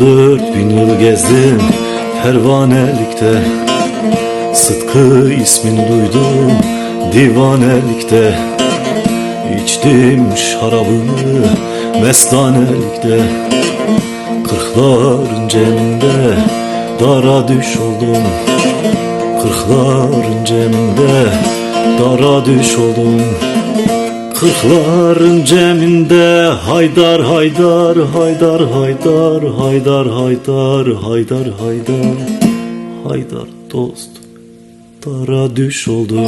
Bin yıl gezdim pervanelikte. Sıtkı ismini duydum divanelikte. İçtim şarabını mestanelikte. Kırkların ceminde dara düş oldum. Kırkların ceminde dara düş oldum Kırkların ceminde haydar haydar haydar haydar haydar haydar haydar haydar haydar dost dara düş oldum